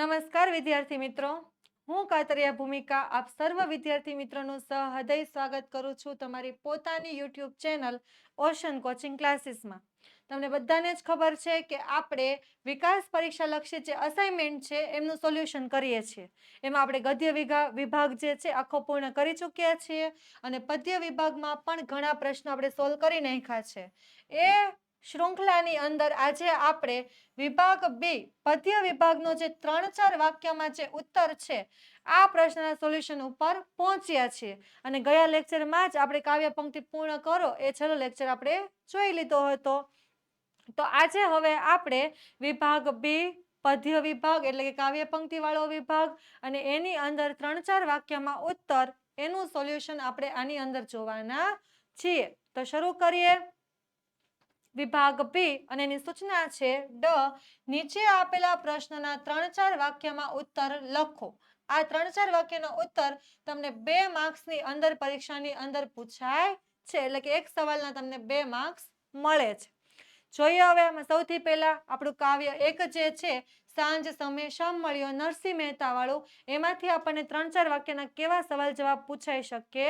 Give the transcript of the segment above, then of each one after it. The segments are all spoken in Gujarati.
નમસ્કાર, વિદ્યાર્થી મિત્રો. હું કાતરિયા ભૂમિકા, આપ સર્વ વિદ્યાર્થી મિત્રોનું સહૃદય સ્વાગત કરું છું તમારી પોતાની યુટ્યુબ ચેનલ ઓશન કોચિંગ ક્લાસીસમાં. તમને બધાને જ ખબર છે કે આપણે વિકાસ પરીક્ષા લક્ષી જે અસાઇનમેન્ટ છે, એમનું સોલ્યુશન કરીએ છીએ. એમાં આપણે ગદ્ય વિભાગ જે છે, આખો પૂર્ણ કરી ચૂક્યા છીએ અને પદ્ય વિભાગમાં પણ ઘણા પ્રશ્નો આપણે સોલ્વ કરી નાખ્યા છે. એ શૃંખલાની અંદર આજે આપણે વિભાગ બી, પદ્ય વિભાગનો જે ત્રણ ચાર વાક્યમાં જે ઉત્તર છે, આ પ્રશ્નના સોલ્યુશન ઉપર પહોંચ્યા છીએ. અને ગયા લેક્ચરમાં જ આપણે કાવ્ય પંક્તિ પૂર્ણ કરો એ છેલ્લો લેક્ચર આપણે જોઈ લીધો હતો. તો આજે હવે આપણે વિભાગ બી, પદ્ય વિભાગ એટલે કે કાવ્ય પંક્તિ વાળો વિભાગ અને એની અંદર ત્રણ ચાર વાક્યમાં ઉત્તર એનું સોલ્યુશન આપણે આની અંદર જોવાના છીએ. તો શરૂ કરીએ. વિભાગ બી અને એની સૂચના છે ડ, નીચે આપેલા પ્રશ્નના ત્રણ ચાર વાક્યમાં ઉત્તર લખો. આ ત્રણ ચાર વાક્યનો ઉત્તર તમને બે માર્ક્સની અંદર પરીક્ષાની અંદર પૂછાય છે, એટલે કે એક સવાલના તમને બે માર્ક્સ મળે છે. જોઈએ હવે આમાં સૌથી પહેલા આપણું કાવ્ય એક જે છે, સાંજ સમય શામ મળ્યો નરસિંહ મહેતા વાળું એમાંથી આપણને ત્રણ ચાર વાક્યના કેવા સવાલ જવાબ પૂછાઈ શકે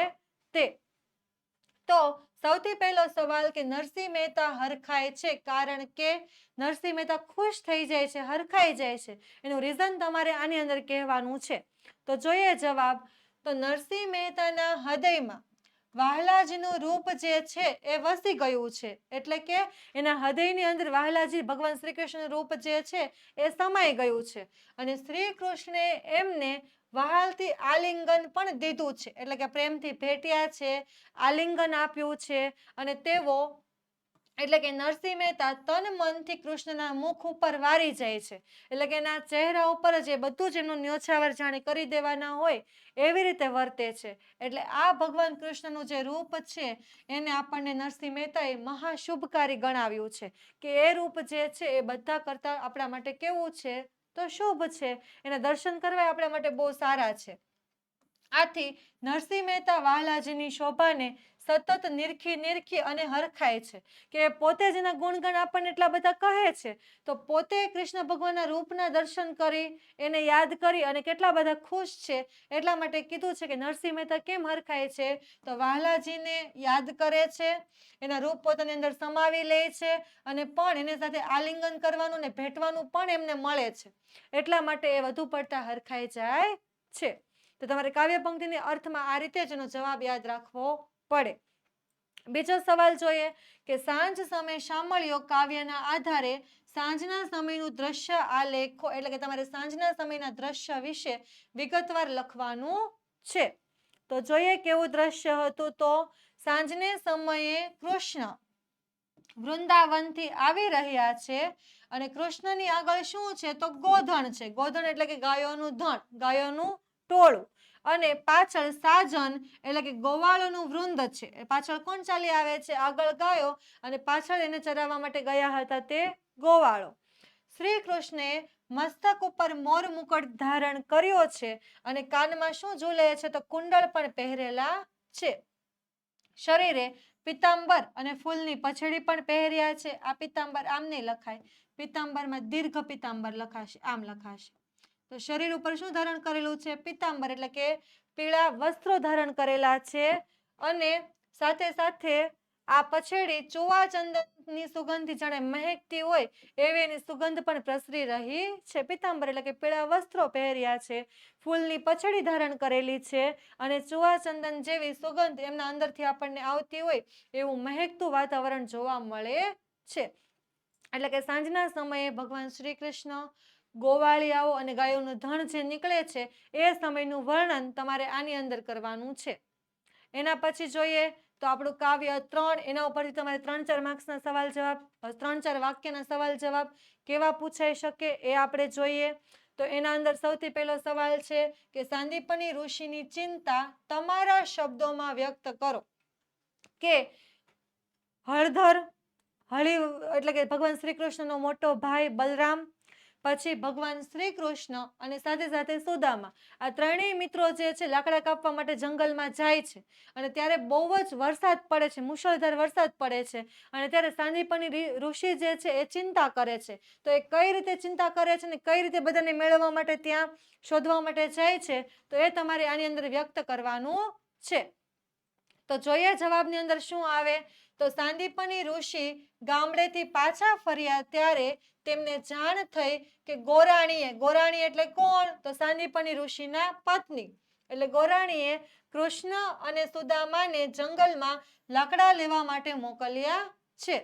તે. તો સૌથી પહેલો સવાલ કે નરસિંહ મહેતા હરખાય છે કારણ કે નરસિંહ મહેતા ખુશ થઈ જાય છે, હરખાઈ જાય છે. એનું રીઝન તમારે આની અંદર કહેવાનું છે. તો જોઈએ જવાબ. તો નરસિંહ મહેતાના હૃદયમાં વાહલાજીનું રૂપ જે છે એ વસી ગયું છે. એટલે કે એના હૃદયની અંદર વાહલાજી ભગવાન શ્રી કૃષ્ણ રૂપ જે છે એ સમાઈ ગયું છે. અને શ્રી કૃષ્ણે એમને વહાલથી આલિંગન પણ દીધું છે. એટલે કે પ્રેમથી ભેટ્યા છે, આલિંગન આપ્યું છે અને તેઓ એટલે કે નરસિંહ મહેતા તન મનથી કૃષ્ણના મુખ ઉપર વારી જાય છે. એટલે કે એના ચહેરા ઉપર જ એ બધું જ એમનું ન્યોછાવર જાણે કરી દેવાના હોય એવી રીતે વર્તે છે. એટલે આ ભગવાન કૃષ્ણનું જે રૂપ છે એને આપણને નરસિંહ મહેતાએ મહાશુભકારી ગણાવ્યું છે. કે એ રૂપ જે છે એ બધા કરતાં આપણા માટે કેવું છે? તો શુભ છે. એના દર્શન કરવા આપણા માટે બહુ સારા છે. આથી નરસિંહ મહેતા વાલાજીની શોભાને સતત નિરખી નિરખી અને હરખાય છે કે પોતે જ એના ગુણગણ આપણને એટલા બધા કહે છે. તો પોતે કૃષ્ણ ભગવાનના રૂપના દર્શન કરી, એને યાદ કરી અને કેટલા બધા ખુશ છે એટલા માટે કીધું છે કે નરસિંહ મહેતા કેમ હરખાય છે? તો વાહલાજીને યાદ કરે છે, એના રૂપ પોતાની અંદર સમાવી લે છે અને પણ એની સાથે આલિંગન કરવાનું ને ભેટવાનું પણ એમને મળે છે. એટલા માટે એ વધુ પડતા હરખાઈ જાય છે. તો તમારે કાવ્ય પંક્તિની અર્થમાં આ રીતે જ એનો જવાબ યાદ રાખવો પડે. બીજો સવાલ જોઈએ કે સાંજ સમય શામળિયો કાવ્યના આધારે સાંજના સમયનું દ્રશ્ય લેખો, એટલે કે તમારે સાંજના સમયના દ્રશ્ય વિશે વિગતવાર લખવાનું છે. તો જોઈએ કેવું દ્રશ્ય હતું તો સાંજને સમયે કૃષ્ણ વૃંદાવનથી આવી રહ્યા છે અને કૃષ્ણની આગળ શું છે? તો ગોધણ છે. ગોધણ એટલે કે ગાયોનું ધણ. ગાયોનું ટોળું. અને પાછળ સાજન એટલે કે ગોવાળોનું વૃંદ છે. પાછળ કોણ ચાલી આવે છે? આગળ ગાયો અને પાછળ એને ચરાવવા માટે ગયા હતા તે ગોવાળો. શ્રી કૃષ્ણે મસ્તક ઉપર મોર મુકટ ધારણ કર્યો છે અને કાનમાં શું ઝૂલે છે તો કુંડળ પણ પહેરેલા છે. શરીરે પિતાંબર અને ફૂલની પછડી પણ પહેર્યા છે. આ પિતાંબર આમ નહીં લખાય. પિતાંબરમાં દીર્ઘ પિતાંબર લખાશે, આમ લખાશે. તો શરીર ઉપર શું ધારણ કરેલું છે? પિતાંબર એટલે કે પીળા વસ્ત્રો ધારણ કરેલા છે અને સાથે સાથે આ પછેડી ચોવા ચંદનની સુગંધથી જાણે મહેકતી હોય એવી એની સુગંધ પણ પ્રસરી રહી છે. પિતાંબર એટલે કે પીળા વસ્ત્રો પહેર્યા છે. ફૂલની પછડી ધારણ કરેલી છે અને ચોવા ચંદન જેવી સુગંધ એમના અંદરથી આપણને આવતી હોય એવું મહેકતું વાતાવરણ જોવા મળે છે. એટલે કે સાંજના સમયે ભગવાન શ્રી કૃષ્ણ ગોવાળિયાઓ અને ગાયોનું ધણ જે નીકળે છે, એ સમયનું વર્ણન તમારે આની અંદર કરવાનું છે. એના પછી જોઈએ તો આપણું કાવ્ય ત્રણ, એના ઉપરથી તમારે ત્રણ, ચાર માર્ક્સના સવાલ જવાબ ત્રણ, ચાર વાક્યના સવાલ જવાબ કેવા પૂછાઈ શકે એ આપણે જોઈએ. તો એના અંદર સૌથી પહેલો સવાલ છે કે સાંદીપની ઋષિની ચિંતા તમારા શબ્દોમાં વ્યક્ત કરો. કે હળધર, હળી, એટલે કે ભગવાન શ્રી કૃષ્ણનો મોટો ભાઈ બલરામ પછી ભગવાન શ્રી કૃષ્ણ અને સાથે સાથે સુદામા. આ ત્રણેય મિત્રો જે છે, લાકડા કાપવા માટે જંગલમાં જાય છે. અને ત્યારે બહુ જ વરસાદ પડે છે, મુશળધાર વરસાદ પડે છે. અને ત્યારે સાંદીપની ઋષિ જે છે, એ ચિંતા કરે છે. તો એ કઈ રીતે ચિંતા કરે છે ને કઈ રીતે બધાને મેળવવા માટે ત્યાં શોધવા માટે જાય છે, તો એ તમારે આની અંદર વ્યક્ત કરવાનું છે. તો જોઈએ જવાબની અંદર શું આવે? તો સાંદીપની ઋષિ ગામડેથી પાછા ફર્યા ત્યારે તેમને જાણ થઈ કે ગોરાણીએ ગોરાણી એટલે કોણ? તો સાંદીપની ઋષિના પત્ની. એટલે ગોરાણીએ કૃષ્ણ અને સુદામાને જંગલમાં લાકડા લેવા માટે મોકલ્યા છે.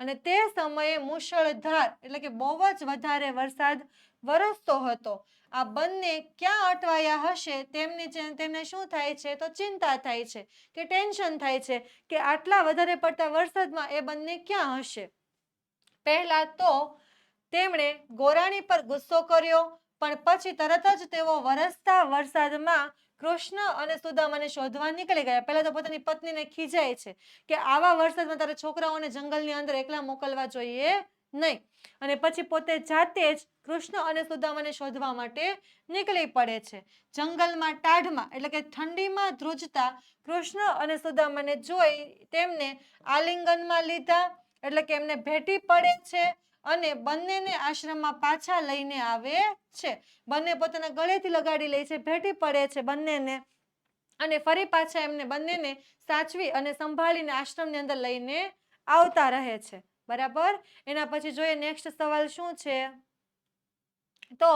અને તે સમયે મુશળધાર એટલે કે બહુ જ વધારે વરસાદ વરસતો હતો. આ બંને ક્યાં અટવાયા હશે, તેમની તેમને શું થાય છે, તો ચિંતા થાય છે, કે ટેન્શન થાય છે, કે આટલા વધારે પડતા વરસાદમાં એ બંને ક્યાં હશે? પહેલા તો તેમણે ગોરાણી પર ગુસ્સો કર્યો, પણ પછી તરત જ તેઓ વરસતા વરસાદમાં કૃષ્ણ અને સુદામાને શોધવા નીકળી ગયા. પહેલા તો પોતાની પત્નીને ખીજાય છે કે આવા વરસાદમાં તારે છોકરાઓને જંગલની અંદર એકલા મોકલવા જોઈએ. નહીં. અને પછી પોતે જાતે જ કૃષ્ણ અને સુદામાને શોધવા માટે નીકળી પડે છે. જંગલમાં ટાઢમાં, એટલે કે ઠંડીમાં ધ્રુજતા કૃષ્ણ અને સુદામાને જોઈ તેમને આલિંગનમાં લીધા, એટલે કે એમને ભેટી પડે છે અને બંનેને આશ્રમમાં પાછા લઈને આવે છે. બંને પોતાના ગળેથી લગાડી લે છે, ભેટી પડે છે બંનેને અને ફરી પાછા એમને બંનેને સાચવી અને સંભાળીને આશ્રમની અંદર લઈને આવતા રહે છે. બરાબર? એના પછી જોઈએ નેક્સ્ટ સવાલ શું છે? તો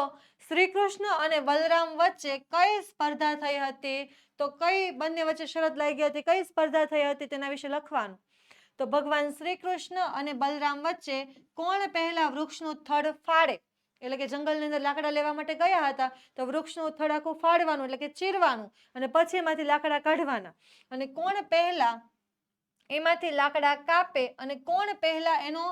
શ્રી કૃષ્ણ અને બલરામ વચ્ચે કઈ સ્પર્ધા થઈ હતી? તો કઈ બંને વચ્ચે શરત લાગી હતી? કઈ સ્પર્ધા થઈ હતી તેના વિશે લખવાનું. તો ભગવાન શ્રી કૃષ્ણ અને બલરામ વચ્ચે કોણ પહેલા વૃક્ષનું થડ ફાડે? એટલે કે જંગલની અંદર લાકડા લેવા માટે ગયા હતા, તો વૃક્ષનું થડ આખું ફાડવાનું, એટલે કે ચીરવાનું અને પછી એમાંથી લાકડા કાઢવાના. અને કોણ પહેલા એમાંથી લાકડા કાપે અને કોણ પહેલા એનો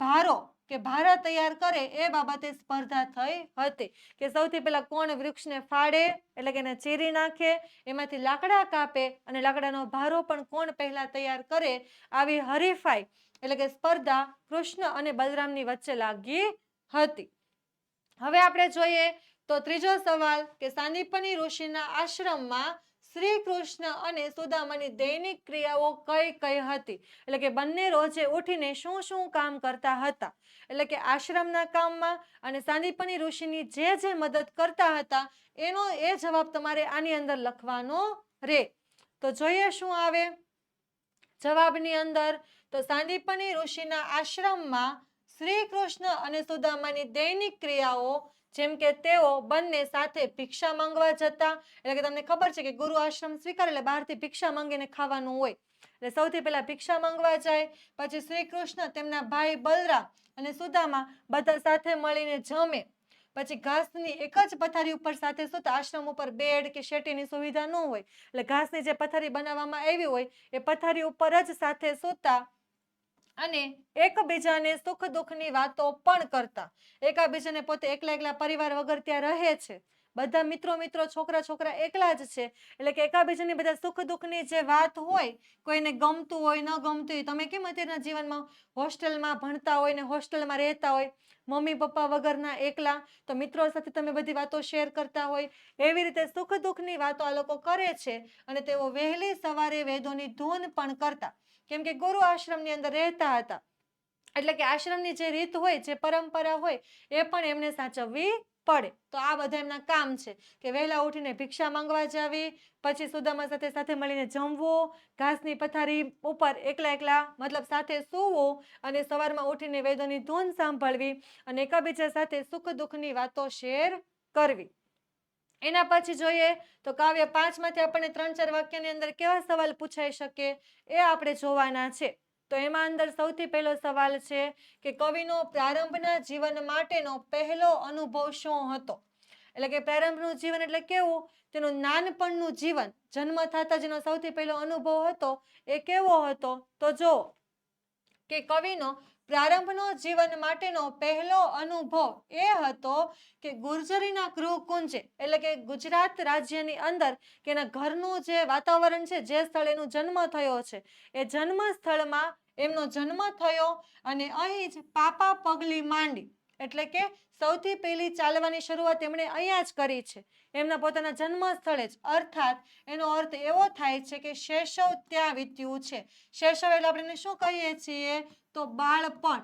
ભારો કે ભારા તૈયાર કરે એ બાબતે સ્પર્ધા થઈ હતી. કે સૌથી પહેલા કોણ વૃક્ષને ફાડે, એટલે કે એને ચીરી નાખે, એમાંથી લાકડા કાપે અને લાકડાનો ભારો પણ કોણ પહેલા તૈયાર કરે આવી હરીફાઈ, એટલે કે સ્પર્ધા કૃષ્ણ અને બલરામની વચ્ચે લાગી હતી. હવે આપણે જોઈએ તો ત્રીજો સવાલ કે સાંદીપની ઋષિના આશ્રમમાં શ્રી કૃષ્ણ અને સુદામાની દૈનિક ક્રિયાઓ કઈ કઈ હતી? એટલે કે બંને રોજે ઉઠીને શું શું કામ કરતા હતા? એટલે કે આશ્રમના કામમાં અને સાંદીપની ઋષિની જે જે મદદ કરતા હતા, એનો એ જવાબ તમારે આની અંદર લખવાનો રે. તો જોઈએ શું આવે? જવાબની અંદર, તો સાંદીપની ઋષિના આશ્રમમાં શ્રી કૃષ્ણ અને સુદામાની દૈનિક ક્રિયાઓ જેમ કે તેઓ બંને સાથે ભિક્ષા માંગવા જતા, એટલે કે તમને ખબર છે કે ગુરુ આશ્રમ સ્વીકારે એટલે બહારથી ભિક્ષા માંગીને ખાવાનું હોય. એટલે સૌથી પહેલા ભિક્ષા માંગવા જાય, પછી શ્રી કૃષ્ણ તેમના ભાઈ બલરામ અને સુદામા બધા સાથે મળીને જમે. પછી ઘાસની એક જ પથારી ઉપર સાથે સૂતા આશ્રમ ઉપર બેડ કે શેટીની સુવિધા ન હોય. એટલે ઘાસની જે પથારી બનાવવામાં આવી હોય, એ પથારી ઉપર જ સાથે સૂતા અને એકબીજાને સુખ દુઃખની વાતો પણ કરતા. એકાબીજાને પોતે એકલા એકલા પરિવાર વગર ત્યાં રહે છે. બધા મિત્રો મિત્રો, છોકરા છોકરા એકલા જ છે. એટલે કે એકાબીજાની બધા સુખ દુઃખની જે વાત હોય, કોઈને ગમતું હોય, ન ગમતું હોય, તમે કેમ અત્યારના જીવનમાં હોસ્ટેલમાં ભણતા હોય ને હોસ્ટેલમાં રહેતા હોય મમ્મી પપ્પા વગરના એકલા, તો મિત્રો સાથે તમે બધી વાતો શેર કરતા હોય, એવી રીતે સુખ દુઃખની વાતો આ લોકો કરે છે અને તેઓ વહેલી સવારે વેદોની ધૂન પણ કરતા. કેમ કે ગુરુ આશ્રમની અંદર રહેતા હતા. એટલે કે આશ્રમની જે રીત હોય, જે પરંપરા હોય, એ પણ એમને સાચવવી પડે. તો આ બધા એમના કામ છે કે વહેલા ઉઠીને ભિક્ષા માંગવા જાવી, પછી સુદામા સાથે સાથે મળીને જમવું, ઘાસની પથારી ઉપર એકલા એકલા મતલબ સાથે સૂવું અને સવારમાં ઉઠીને વેદોની ધૂન સાંભળવી અને એકબીજા સાથે સુખ દુઃખની વાતો શેર કરવી. એના પછી જોઈએ તો કાવ્ય પાંચમાંથી આપણને ત્રણ ચાર વાક્યની અંદર કેવા સવાલ પૂછાઈ શકે એ આપણે જોવાના છે. તો એમાં અંદર સૌથી પહેલો સવાલ છે કે કવિનો પ્રારંભના જીવન માટેનો પહેલો અનુભવ શું હતો? એટલે કે પ્રારંભનું જીવન એટલે કેવું? તેનું નાનપણનું જીવન. જન્મ થતા જેનો સૌથી પહેલો અનુભવ હતો એ કેવો હતો? તો જો કે કવિનો પ્રારંભનો જીવન માટેનો પહેલો અનુભવ એ હતો કે ગુર્જરીના ગૃહકુંજે એટલે કે ગુજરાત રાજ્યની અંદર કે એના ઘરનું જે વાતાવરણ છે, જે સ્થળે એનો જન્મ થયો છે, એ જન્મ સ્થળમાં એમનો જન્મ થયો અને અહીં જ પાપા પગલી માંડી. એટલે કે સૌથી પહેલી ચાલવાની શરૂઆત એમણે અહીંયા જ કરી છે. એમના પોતાના જન્મ સ્થળે જ. અર્થાત, એનો અર્થ એવો થાય છે કે શૈશવ ત્યાં વીત્યું છે. શૈશવ એટલે આપણે શું કહીએ છીએ? તો બાળપણ.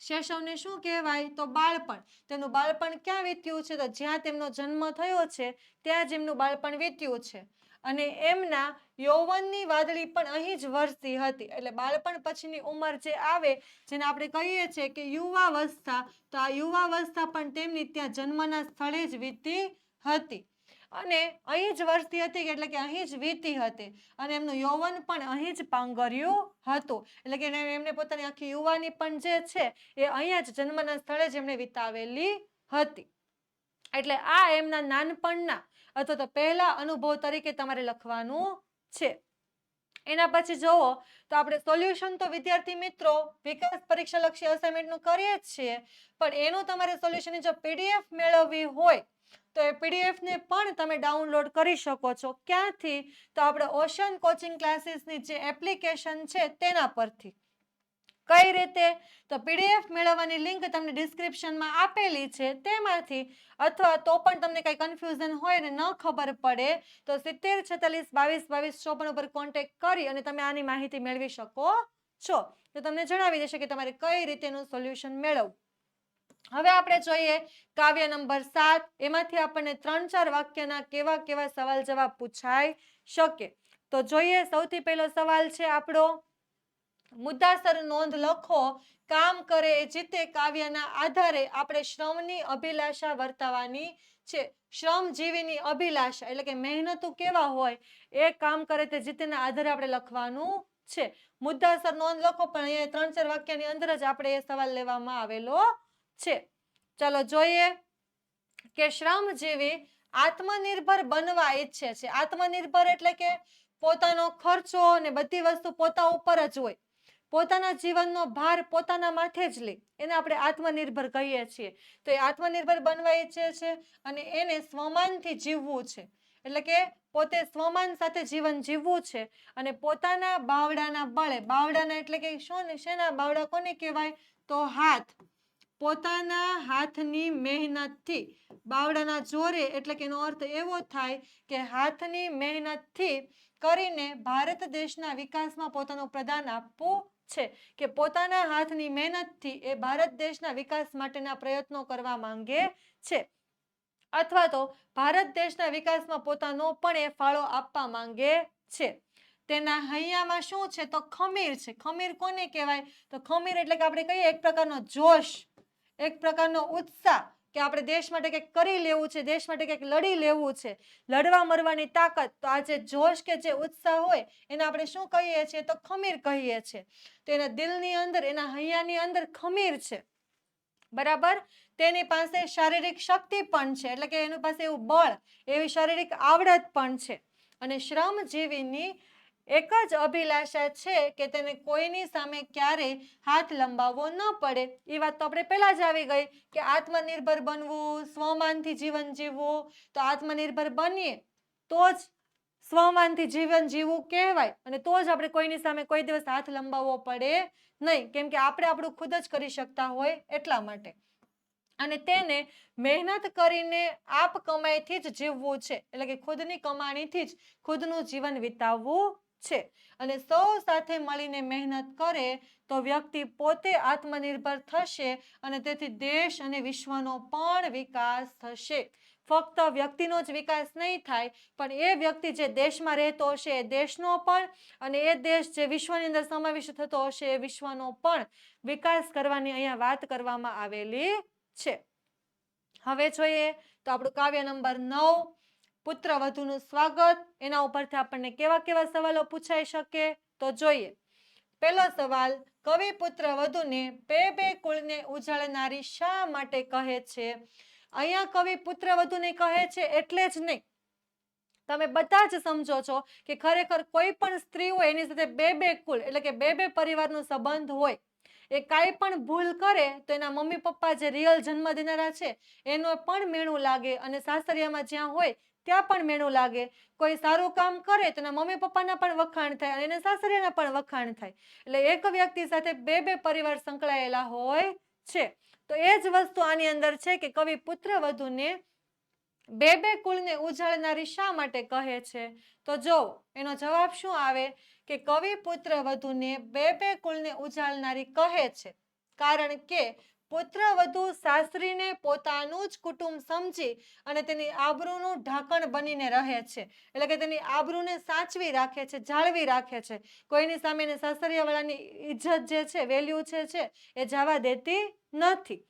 શૈશવને શું કહેવાય? તો બાળપણ. તેનું બાળપણ ક્યાં વીત્યું છે? તો જ્યાં તેમનો જન્મ થયો છે, ત્યાં જ એમનું બાળપણ વીત્યું છે. અને એમના યૌવનની વાદળી પણ અહીં જ વરસતી હતી. એટલે બાળપણ પછીની ઉંમર જે આવે, જેને આપણે કહીએ છીએ કે યુવાવસ્થા, તો આ યુવાવસ્થા પણ તેમની ત્યાં જન્મના સ્થળે જ વીતી હતી. અને અહીં જ વરસતી હતી, એટલે કે અહીં જ વીતી હતી. અને એમનું યૌવન પણ અહીં જ પાંગર્યું હતું. એટલે કે એમને પોતાની આખી યુવાની પણ જે છે, એ અહીંયા જ જન્મના સ્થળે જ એમણે વિતાવેલી હતી. એટલે આ એમના નાનપણના અથવા તો પહેલા અનુભવ તરીકે તમારે લખવાનું છે. એના પછી જુઓ તો આપણે સોલ્યુશન તો વિદ્યાર્થી મિત્રો વિકાસ પરીક્ષા લક્ષી અસાઇનમેન્ટનું કરીએ જ છીએ, પણ એનું તમારે સોલ્યુશનની જો પીડીએફ મેળવવી હોય, તો એ પીડીએફને પણ તમે ડાઉનલોડ કરી શકો છો. ક્યાંથી? તો આપણે ઓશન કોચિંગ ક્લાસીસની જે એપ્લિકેશન છે તેના પરથી. કઈ રીતે? તો પીડીએફ મેળવવાની લિંક તમને ડિસ્ક્રિપ્શનમાં આપેલી છે. તેમાંથી અથવા તો પણ તમને કંઈ કન્ફ્યુઝન હોય ને ન ખબર પડે, તો સિત્તેર, છેતાલીસ, બાવીસ બાવીસ, ચોપન ઉપર કોન્ટેક્ટ કરી અને તમે આની માહિતી મેળવી શકો છો. તો તમને જણાવી દેશે કે તમારે કઈ રીતેનું સોલ્યુશન મેળવવું. હવે આપણે જોઈએ કાવ્ય નંબર સાત. એમાંથી આપણને ત્રણ, ચાર વાક્યના કેવા કેવા સવાલ જવાબ પૂછાઈ શકે. તો જોઈએ સૌથી પહેલો સવાલ છે આપણો. મુદ્દાસર નોંધ લખો, કામ કરે એ જીતે કાવ્યના આધારે આપણે શ્રમની અભિલાષા વર્તાવાની છે. શ્રમજીવીની અભિલાષા એટલે કે મહેનતુ કેવા હોય, એ કામ કરે તે જીતેના આધારે આપણે લખવાનું છે. મુદ્દાસર નોંધ લખો, પણ અહીંયા ત્રણ ચાર વાક્યની અંદર જ આપણે એ સવાલ લેવામાં આવેલો છે. ચાલો જોઈએ કે શ્રમજીવી આત્મનિર્ભર બનવા ઈચ્છે છે. આત્મનિર્ભર એટલે કે પોતાનો ખર્ચો ને બધી વસ્તુ પોતા ઉપર જ હોય. પોતાના જીવનનો ભાર પોતાના માથે જ લે. એને આપણે આત્મનિર્ભર કહીએ છીએ. તો એ આત્મનિર્ભર બનવા ઈચ્છે છે અને એને સ્વમાનથી જીવવું છે. એટલે કે પોતે સ્વમાન સાથે જીવન જીવવું છે અને પોતાના બાવડાના બળે બાવડાના એટલે કે શું ને શેના બાવડા કોને કહેવાય? તો હાથ. પોતાના હાથની મહેનતથી. બાવડાના જોરે એટલે કે એનો અર્થ એવો થાય કે હાથની મહેનતથી કરીને ભારત દેશના વિકાસમાં પોતાનું પ્રદાન આપવું છે કે પોતાના હાથની મહેનતથી એ ભારત દેશના વિકાસ માટેના પ્રયત્નો કરવા માંગે છે. અથવા તો ભારત દેશના વિકાસમાં પોતાનો પણ એ ફાળો આપવા માંગે છે. તેના હૈયામાં શું છે? તો ખમીર છે. ખમીર કોને કહેવાય? તો ખમીર એટલે કે આપણે કહીએ એક પ્રકારનો જોશ, એક પ્રકારનો ઉત્સાહ કે આપણે દેશ માટે કંઈક કરી લેવું છે, દેશ માટે કંઈક લડી લેવું છે, લડવા મરવાની તાકાત તો આ જે જોશ કે જે ઉત્સાહ હોય એને આપણે શું કહીએ છીએ તો ખમીર કહીએ છીએ. તો એના દિલની અંદર, એના હૈયાની અંદર ખમીર છે. બરાબર? તેની પાસે શારીરિક શક્તિ પણ છે, એટલે કે એની પાસે એવું બળ, એવી શારીરિક આવડત પણ છે. અને શ્રમજીવીની એક જ અભિલાષા છે કે તેને કોઈની સામે ક્યારેય હાથ લંબાવવો ન પડે. એ વાત તો આપણે પહેલાં જ આવી ગઈ કે આત્મનિર્ભર બનવું, સ્વમાનથી જીવન જીવવું. તો આત્મનિર્ભર બનીએ તો જ સ્વમાનથી જીવન જીવવું કહેવાય. અને તો જ આપણે કોઈની સામે કોઈ દિવસ હાથ લંબાવવો પડે નહીં. કેમ કે આપણે આપણું ખુદ જ કરી શકતા હોય એટલા માટે. અને તેને મહેનત કરીને આપ કમાઈથી જ જીવવું છે. એટલે કે ખુદની કમાણીથી જ ખુદનું જીવન વિતાવવું છે. અને સૌ સાથે મળીને મહેનત કરે તો વ્યક્તિ પોતે આત્મનિર્ભર થશે અને તેથી દેશ અને વિશ્વનો પણ વિકાસ થશે. ફક્ત વ્યક્તિનો જ વિકાસ નહીં થાય, પણ એ વ્યક્તિ જે દેશમાં રહેતો હશે એ દેશનો પણ અને એ દેશ જે વિશ્વની અંદર સમાવિષ્ટ થતો હશે એ વિશ્વનો પણ વિકાસ કરવાની અહીંયા વાત કરવામાં આવેલી છે. હવે જોઈએ તો આપણું કાવ્ય નંબર નવ પુત્ર વધુનું સ્વાગત. એના ઉપરથી આપણને કેવા કેવા સવાલો પૂછાઈ શકે? તો જોઈએ. પહેલો સવાલ, કવિ પુત્ર વધુને બે બે કુળને ઉજાળનારી શા માટે કહે છે? અહીંયા કવિ પુત્ર વધુને કહે છે એટલે જ નહીં. તમે બધા જ સમજો છો કે ખરેખર કોઈ પણ સ્ત્રી હોય એની સાથે બે બે કુળ, એટલે કે બે બે પરિવારનો સંબંધ હોય, એ કાંઈ પણ ભૂલ કરે તો એના મમ્મી પપ્પા જે રિયલ જન્મ દેનારા છે, એનો પણ મેણું લાગે અને સાસરિયામાં જ્યાં હોય ત્યાં પણ મેણું લાગે. કોઈ સારું કામ કરે તો એના મમ્મી પપ્પાના પણ વખાણ થાય અને એના સાસરિયાના પણ વખાણ થાય. એટલે એક વ્યક્તિ સાથે બે બે પરિવાર સંકળાયેલા હોય છે. તો એ જ વસ્તુ આની અંદર છે કે કવિ પુત્ર વધુને બે બે કુળને ઉજાળનારી શા માટે કહે છે? તો જો, એનો જવાબ શું આવે? કે કવિ પુત્ર વધુને બે બે કુળને ઉજાળનારી કહે છે. કારણ કે પુત્ર વધુ સાસરીને પોતાનું જ કુટુંબ સમજી અને તેની આબરૂનું ઢાંકણ બનીને રહે છે. એટલે કે તેની આબરૂને સાચવી રાખે છે, જાળવી રાખે છે. કોઈની સામે એને સાસરિયાવાળાની ઇજ્જત જે છે વેલ્યુ છે છે, એ જવા દેતી નથી.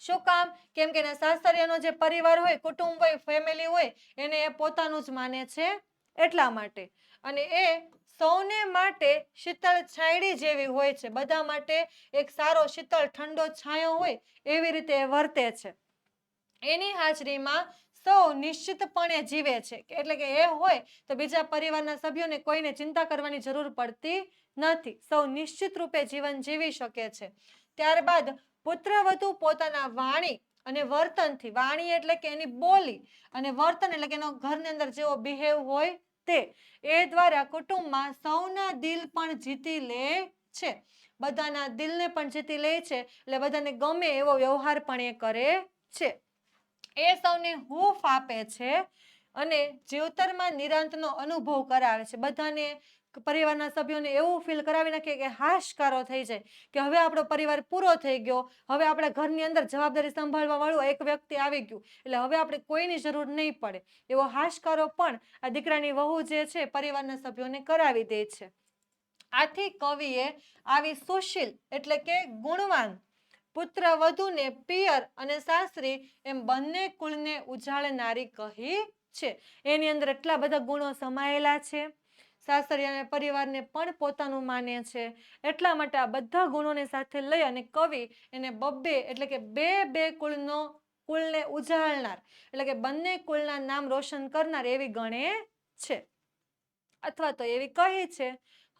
શું કામ? કેમ કે એના સાસરિયાનો જે પરિવાર હોય, કુટુંબ હોય ફેમિલી હોય, એને એ પોતાનું જ માને છે એટલા માટે. અને એ સૌને માટે શીતળ છાંયડી જેવી હોય છે. બધા માટે એક સારો શીતળ, ઠંડો છાંયો હોય એવી રીતે વર્તે છે. એની હાજરીમાં સૌ નિશ્ચિતપણે જીવે છે. એટલે કે એ હોય તો બીજા પરિવારના સભ્યોને કોઈને ચિંતા કરવાની જરૂર પડતી નથી. સૌ નિશ્ચિત રૂપે જીવન જીવી શકે છે. ત્યારબાદ પુત્રવધુ પોતાના વાણી અને વર્તનથી, વાણી એટલે કે એની બોલી અને વર્તન એટલે કે એનો ઘરની અંદર જેવો બિહેવ હોય તે એ દ્વારા કુટુંબમાં સૌના દિલ પણ જીતી લે છે. બધાના દિલને પણ જીતી લે છે એટલે બધાને ગમે એવો વ્યવહાર પણ એ કરે છે. એ સૌને હૂંફ આપે છે અને જીવતરમાં નિરાંતનો અનુભવ કરાવે છે. બધાને પરિવારના સભ્યોને એવું ફીલ કરાવી નાખે કે હાશકારો થઈ જાય, કે હવે આપણો પરિવાર પૂરો થઈ ગયો, હવે આપણા ઘરની અંદર જવાબદારી સંભાળવા વાળું એક વ્યક્તિ આવી ગયું, એટલે હવે આપણે કોઈની જરૂર નહીં પડે. એવો હાશકારો પણ આ દીકરાની વહુ જે છે પરિવારના સભ્યોને કરાવી દે છે. આથી કવિએ આવી સુશીલ એટલે કે ગુણવાન પુત્ર વધુને પિયર અને સાસરી એમ બંને કુળને ઉજાળનારી કહી છે. એની અંદર એટલા બધા ગુણો સમાયેલા છે. સાસરી અને પરિવારને પણ પોતાનું માને છે. એટલા માટે આ બધા ગુણોને સાથે લઈ અને કવિ એને બબ્બે એટલે કે બે બે કુળનો, કુળને ઉજાળનાર એટલે કે બંને કુળના નામ રોશન કરનાર એવી ગણે છે. અથવા તો એવી કહી છે.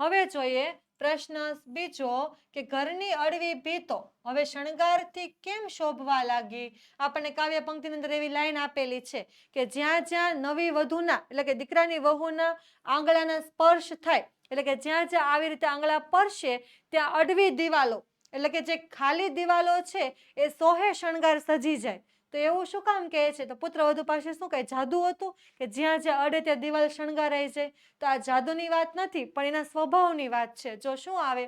હવે જોઈએ પ્રશ્ન બીજો કે ઘરની અડવી ભીતો હવે શણગારથી કેમ શોભવા લાગી? આપણને કાવ્ય પંક્તિની અંદર એવી લાઈન આપેલી છે કે જ્યાં જ્યાં નવી વધુના, એટલે કે દીકરાની વહુના આંગળાના સ્પર્શ થાય, એટલે કે જ્યાં જ્યાં આવી રીતે આંગળા પરશે, ત્યાં અડવી દિવાલો, એટલે કે જે ખાલી દિવાલો છે, એ સોહે શણગાર સજી જાય. તો એવું શું કામ કહે છે? તો પુત્ર વધુ પાસે શું કહે? જાદુ હતું કે જ્યાં જ્યાં અડે ત્યાં દિવાલ શણગારાઈ જાય તો આ જાદુની વાત નથી, પણ એના સ્વભાવની વાત છે. જો શું આવે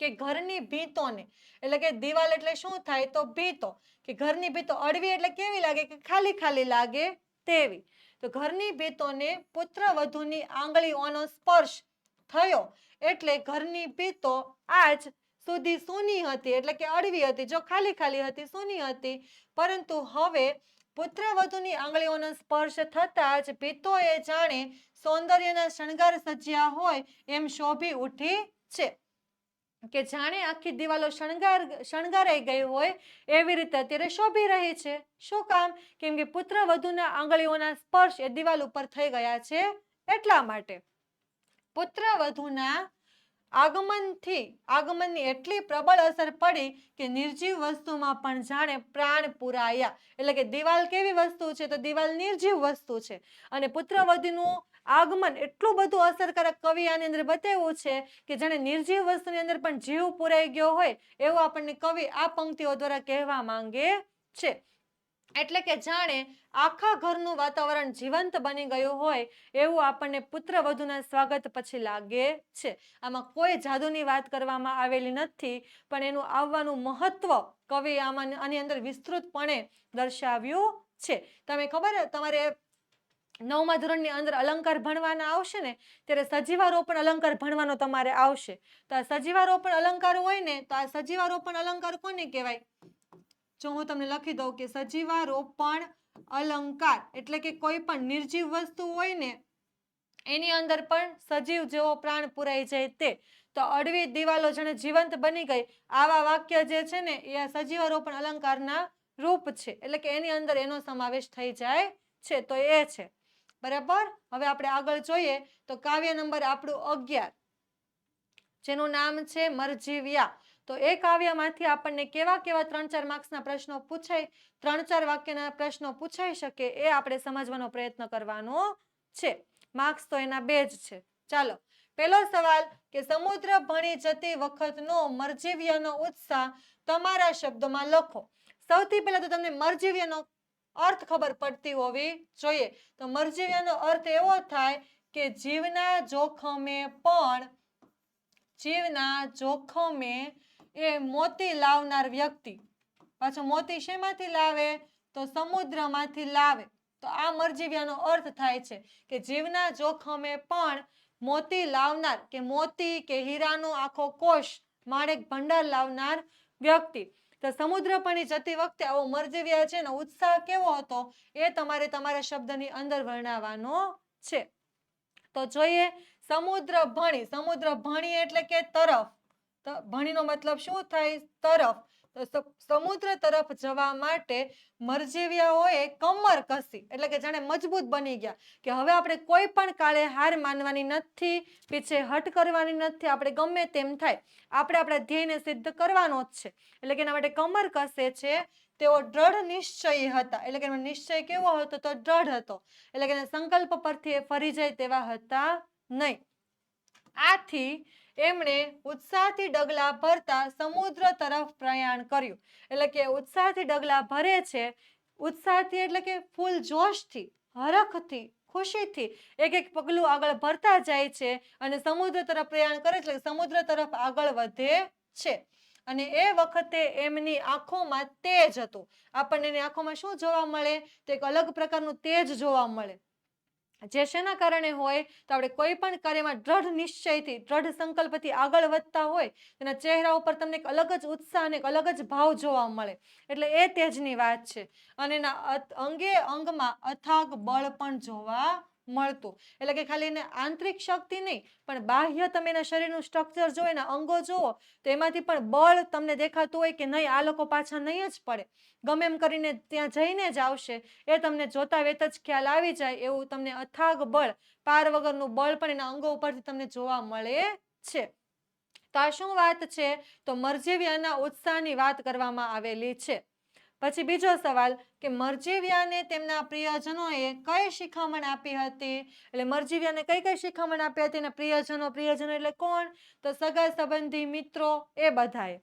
કે ઘરની ભીતોને, એટલે કે દિવાલ એટલે શું થાય? તો ભીતો. કે ઘરની ભીતો અડવી એટલે કેવી લાગે? કે ખાલી ખાલી લાગે તેવી. તો ઘરની ભીતોને પુત્ર વધુની આંગળીઓનો સ્પર્શ થયો એટલે ઘરની ભીતો આજ સુધી સૂની હતી, એટલે કે અડવી હતી, જો ખાલી ખાલી હતી, સૂની હતી. પરંતુ હવે પુત્ર વધુની આંગળીઓનો સ્પર્શ થતાં જ ભીતોએ જાણે સૌંદર્યના શણગાર સજ્યા હોય એમ શોભી ઉઠી છે. કે જાણે આખી દિવાલો શણગાર, શણગારાઈ ગઈ હોય એવી રીતે અત્યારે શોભી રહી છે. શું કામ? કેમ કે પુત્ર વધુના આંગળીઓના સ્પર્શ એ દિવાલ ઉપર થઈ ગયા છે એટલા માટે. પુત્ર વધુના આગમનથી, આગમનની એટલી પ્રબળ અસર પડી કે નિર્જીવ વસ્તુમાં પણ જાણે પ્રાણ પુરાયા. એટલે કે દિવાલ કેવી વસ્તુ છે? તો દિવાલ નિર્જીવ વસ્તુ છે. અને પુત્રવધુનું આગમન એટલું બધું અસરકારક કવિ આની અંદર બતાવ્યું છે કે જાણે નિર્જીવ વસ્તુની અંદર પણ જીવ પુરાઈ ગયો હોય, એવું આપણને કવિ આ પંક્તિઓ દ્વારા કહેવા માંગે છે. એટલે કે જાણે આખા ઘરનું વાતાવરણ જીવંત બની ગયું હોય એવું આપણને પુત્ર વધુના સ્વાગત પછી લાગે છે. આમાં કોઈ જાદુની વાત કરવામાં આવેલી નથી, પણ એનું આવવાનું મહત્વ કવિ આમાં આની અંદર વિસ્તૃતપણે દર્શાવ્યું છે. તમે ખબર તમારે નવમા ધોરણની અંદર અલંકાર ભણવાના આવશે ને, ત્યારે સજીવારોપણ અલંકાર ભણવાનો તમારે આવશે. તો આ સજીવારોપણ અલંકાર હોય ને, તો આ સજીવારોપણ અલંકાર કોને કહેવાય? જો હું તમને લખી દઉં કે સજીવારોપણ અલંકાર એટલે કે કોઈ પણ નિર્જીવ વસ્તુ હોય ને, એની અંદર પણ સજીવ જેવો પ્રાણ પુરાઈ જાય તે. તો અડવી દિવાલો જેને જીવંત બની ગઈ. આવા વાક્ય જે છે ને, એ આ સજીવારોપણ અલંકારના રૂપ છે. એટલે કે એની અંદર એનો સમાવેશ થઈ જાય છે. તો એ છે. બરાબર? હવે આપણે આગળ જોઈએ તો કાવ્ય નંબર આપણું અગિયાર. જેનું નામ છે મરજીવ્યા. તો એ કાવ્યમાંથી આપણને કેવા કેવા ત્રણ ચાર માર્ક્સના પ્રશ્નો પૂછાય, ત્રણ ચાર વાક્યના પ્રશ્નો પૂછાઈ શકે એ આપણે સમજવાનો પ્રયત્ન કરવાનો છે. માર્ક્સ તો એના બે જ છે. ચાલો, પહેલો સવાલ કે સમુદ્ર ભણી જતી વખતનો મરજીવ્યનો ઉત્સાહ તમારા શબ્દોમાં લખો. સૌથી પહેલા તો તમને મરજીવ્યનો અર્થ ખબર પડતી હોવી જોઈએ. તો મરજીવ્યનો અર્થ એવો થાય કે જીવના જોખમે પણ, જીવના જોખમે એ મોતી લાવનાર વ્યક્તિ. પાછો મોતી શેમાંથી લાવે? તો સમુદ્રમાંથી લાવે. તો આ મરજીવ્યાનો અર્થ થાય છે કે જીવના જોખમે પણ મોતી લાવનાર કે મોતી કે હીરાનો આખો કોષ માણેક ભંડાર લાવનાર વ્યક્તિ. તો સમુદ્ર પાણી જતી વખતે આવો મરજીવ્યા છે ને ઉત્સાહ કેવો હતો? એ તમારે તમારા શબ્દની અંદર વર્ણવવાનો છે. તો જોઈએ સમુદ્ર ભણી. સમુદ્ર ભણી એટલે કે તરફ. ભણીનો મતલબ શું થાય? તરફ. સમુદ્ર તરફ જવા માટે મરજીવ્યાઓએ કમર કસી. એટલે કે જાણે મજબૂત બની ગયા કે હવે આપણે કોઈ પણ કાળે હાર માનવાની નથી, પીછે હટ કરવાની નથી, આપણે ગમે તેમ થાય. આપણે આપણા ધ્યેયને સિદ્ધ કરવાનો જ છે. એટલે કે એના માટે કમર કસે છે, તેઓ દ્રઢ નિશ્ચયી હતા. એટલે કે એનો નિશ્ચય કેવો હતો? તો દ્રઢ હતો. એટલે કે સંકલ્પ પરથી એ ફરી જાય તેવા હતા નહીં. આથી એમણે ઉત્સાહથી ડગલા ભરતા સમુદ્ર તરફ પ્રયાણ કર્યું. એટલે કે ઉત્સાહથી ડગલા ભરે છે, ઉત્સાહથી એટલે કે ફૂલ જોશથી, હરખથી, ખુશીથી, એક એક પગલું આગળ ભરતા જાય છે અને સમુદ્ર તરફ પ્રયાણ કરે છે સમુદ્ર તરફ આગળ વધે છે. અને એ વખતે એમની આંખોમાં તેજ હતું. આપણને એની આંખોમાં શું જોવા મળે? તો એક અલગ પ્રકારનું તેજ જોવા મળે. જે શેના કારણે હોય, તો આપણે કોઈ પણ કાર્યમાં દ્રઢ નિશ્ચયથી, દ્રઢ સંકલ્પથી આગળ વધતા હોય, તેના ચહેરા ઉપર તમને એક અલગ જ ઉત્સાહ અને એક અલગ જ ભાવ જોવા મળે. એટલે એ તેજની વાત છે. અને એના અંગે અંગમાં અથાગ બળ પણ જોવા મળતું. એટલે કે ખાલી એને આંતરિક શક્તિ નહીં, પણ બાહ્ય તમે એના શરીરનું સ્ટ્રક્ચર જો એના અંગો જુઓ, તો એમાંથી પણ બળ તમને દેખાતું હોય કે નહીં, આ લોકો પાછા નહીં જ પડે. ગમે એમ કરીને ત્યાં જઈને જ આવશે, એ તમને જોતા વેત જ ખ્યાલ આવી જાય, એવું તમને અથાગ બળ, પાર વગરનું બળ પણ એના અંગો ઉપરથી તમને જોવા મળે છે. તો આ શું વાત છે? તો મરજીવ્યના ઉત્સાહની વાત કરવામાં આવેલી છે. પછી બીજો સવાલ કે મરજીવ્યાને તેમના પ્રિયજનોએ કઈ શિખામણ આપી હતી? એટલે મરજીવ્યાને કઈ કઈ શિખામણ આપી હતી એના પ્રિયજનો પ્રિયજનો એટલે કોણ? તો સગા સંબંધી મિત્રો એ બધાએ.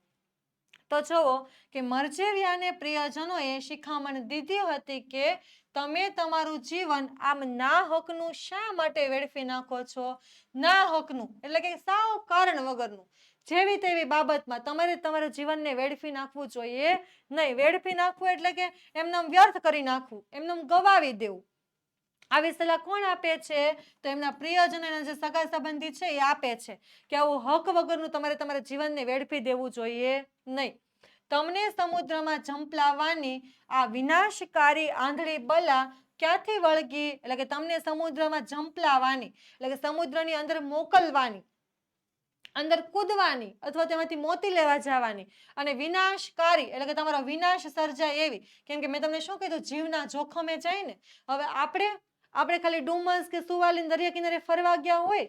તો જુઓ કે મરજેવિયાને પ્રિયજનોએ શિખામણ દીધી હતી કે તમે તમારું જીવન આમ ના હકનું શા માટે વેડફી નાખો છો? ના હકનું, એટલે કે સાવ કારણ વગરનું. જેવી તેવી બાબતમાં તમારે તમારા જીવનને વેડફી નાખવું જોઈએ. નહીં, વેડફી નાખવું એટલે કે એમને વ્યર્થ કરી નાખવું, એમને ગવાવી દેવું. આવી સલાહ કોણ આપે છે? તો એમના પ્રિયજનોના જે સગા સંબંધી છે એ આપે છે કે આવું હક વગરનું તમારે તમારા જીવનને વેડફી દેવું જોઈએ. નહીં. તમને સમુદ્રમાં ઝંપલાવવાની આ વિનાશકારી આંધળી બલા ક્યાંથી વળગી? એટલે કે તમને સમુદ્રમાં ઝંપલાવવાની, એટલે કે સમુદ્રની અંદર મોકલવાની. અંદર કૂદવાની અથવા તેમાંથી મોતી લેવા જવાની. અને વિનાશકારી, એટલે કે તમારો વિનાશ સર્જાય એવી. કેમ કે મેં તમને શું કીધું? જીવના જોખમે જઈને. હવે આપણે આપણે ખાલી ડુમસ કે સુવાલીન દરિયા કિનારે ફરવા ગયા હોય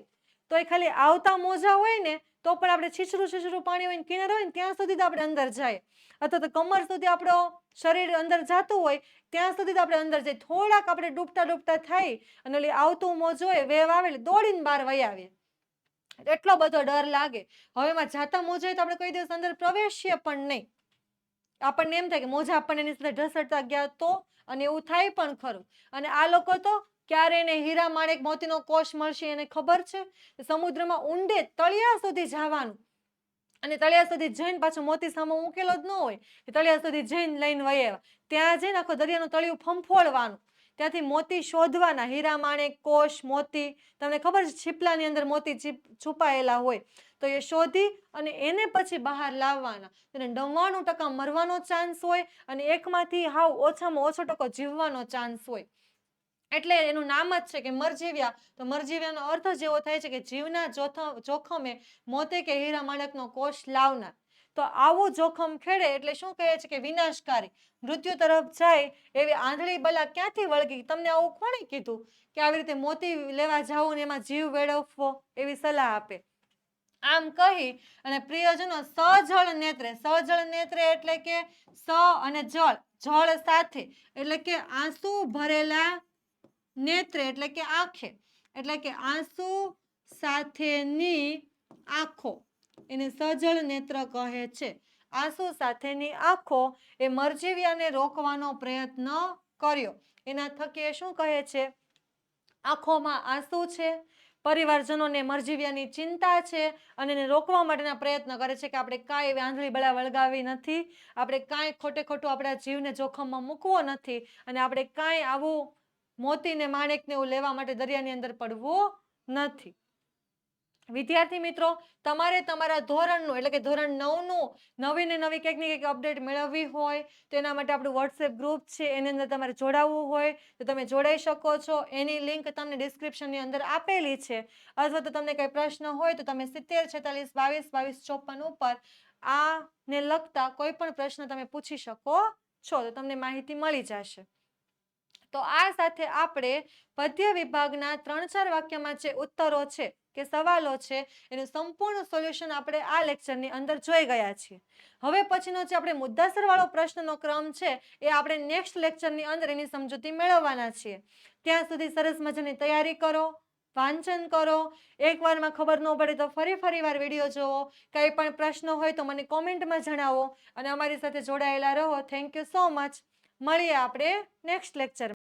તો એ ખાલી આવતા મોજા હોય ને, તો પણ આપણે છીછરું છીછરું પાણી હોય ને કિનારે હોય ને, ત્યાં સુધી તો આપણે અંદર જાય. અથવા તો કમર સુધી આપણો શરીર અંદર જતું હોય, ત્યાં સુધી તો આપણે અંદર જાય. થોડાક આપણે ડૂબતા ડૂબતા થાય અને ઓલી આવતું મોજ હોય વેવ આવે દોડીને બહાર વહી આવીએ. એટલો બધો ડર લાગે. હવે એમાં જાતા મોજા તો આપણે કોઈ દિવસ અંદર પ્રવેશીએ પણ નહીં. આપણને એમ થાય કે મોજા આપણને એની સાથે ઢસડતા ગયા તો અને એવું થાય પણ ખરું. અને આ લોકો તો ક્યારે એને હીરા માણેક મોતીનો કોષ મળશે એને ખબર છે? સમુદ્રમાં ઊંડે તળિયા સુધી જવાનું. અને તળિયા સુધી જઈને પાછું મોતી સામે મૂકેલો જ ન હોય. કે તળિયા સુધી જઈને લઈને વયા ત્યાં જઈને આખો દરિયાનું તળિયું ફંફોળવાનું. ત્યાંથી મોતી શોધવાના, હીરા માણેક કોષ, મોતી. તમને ખબર છે, છીપલાની અંદર મોતી છીપ, છુપાયેલા હોય. તો એ શોધી અને એને પછી બહાર લાવવાના. તેને નવ્વાણું ટકા મરવાનો ચાન્સ હોય અને એકમાંથી હાવ ઓછામાં ઓછો ટકો જીવવાનો ચાન્સ હોય. એટલે એનું નામ જ છે કે મરજીવ્યા. તો મરજીવ્યાનો અર્થ જ એવો થાય છે કે જીવના જોખમે મોતે કે હીરા, માણેકનો કોષ લાવનાર. તો આવું જોખમ ખેડે એટલે શું કહે છે કે વિનાશકારી. મૃત્યુ તરફ જાય એવી આંધળી બલા ક્યાંથી વળગી? તમને આવું કોણે કીધું કે આવી રીતે મોતી લેવા જવું ને એમાં જીવ વેડફવો? એવી સલાહ આપે. આમ કહી અને પ્રિયજનો સજળ નેત્રે સજળ નેત્રે એટલે કે સ અને જળ જળ સાથે એટલે કે આંસુ ભરેલા નેત્રે એટલે કે આંખે, એટલે કે આંસુ સાથેની આંખો. એને સજળ નેત્ર કહે છે. આંસુ સાથેની આંખો એ મરજીવ્યાને રોકવાનો પ્રયત્ન કર્યો. એના થકી શું કહે છે? આંખોમાં આંસુ છે, પરિવારજનોને મરજીવ્યાની ચિંતા છે અને એને રોકવા માટેના પ્રયત્ન કરે છે કે આપણે કાંઈ આંધળી બળા વળગાવી નથી, આપણે કાંઈ ખોટે ખોટું આપણા જીવને જોખમમાં મૂકવો નથી અને આપણે કાંઈ આવું મોતીને માણેકને એવું લેવા માટે દરિયાની અંદર પડવું નથી. વિદ્યાર્થી મિત્રો, તમારે તમારા ધોરણનું, એટલે કે ધોરણ નવનું નવી ને નવી કંઈક ને કંઈક અપડેટ મેળવવી હોય, તો એના માટે આપણું વોટ્સએપ ગ્રુપ છે, એની અંદર તમારે જોડાવવું હોય, તો તમે જોડાઈ શકો છો. એની લિંક તમને ડિસ્ક્રિપ્શનની અંદર આપેલી છે. અથવા તો તમને કંઈ પ્રશ્ન હોય, તો તમે સિત્તેર, છેતાલીસ, બાવીસ બાવીસ ચોપન ઉપર આને લગતા કોઈ પણ પ્રશ્ન તમે પૂછી શકો છો, તો તમને માહિતી મળી જશે. તો આ સાથે આપણે પદ્ય વિભાગના ત્રણ ચાર વાક્યમાં જે ઉત્તરો છે કે સવાલો છે, એનું સંપૂર્ણ સોલ્યુશન આપણે આ લેક્ચરની અંદર જોઈ ગયા છીએ. હવે પછીનો જે આપણે મુદ્દાસરવાળો પ્રશ્નનો ક્રમ છે, એ આપણે નેક્સ્ટ લેક્ચરની અંદર એની સમજૂતી મેળવવાના છીએ. ત્યાં સુધી સરસ મજાની તૈયારી કરો, વાંચન કરો. એકવારમાં ખબર ન પડે તો ફરી ફરી વાર વીડિયો જુઓ કંઈ પણ પ્રશ્ન હોય તો મને કોમેન્ટમાં જણાવો અને અમારી સાથે જોડાયેલા રહો. થેન્ક યુ સો મચ મળીએ આપણે નેક્સ્ટ લેક્ચર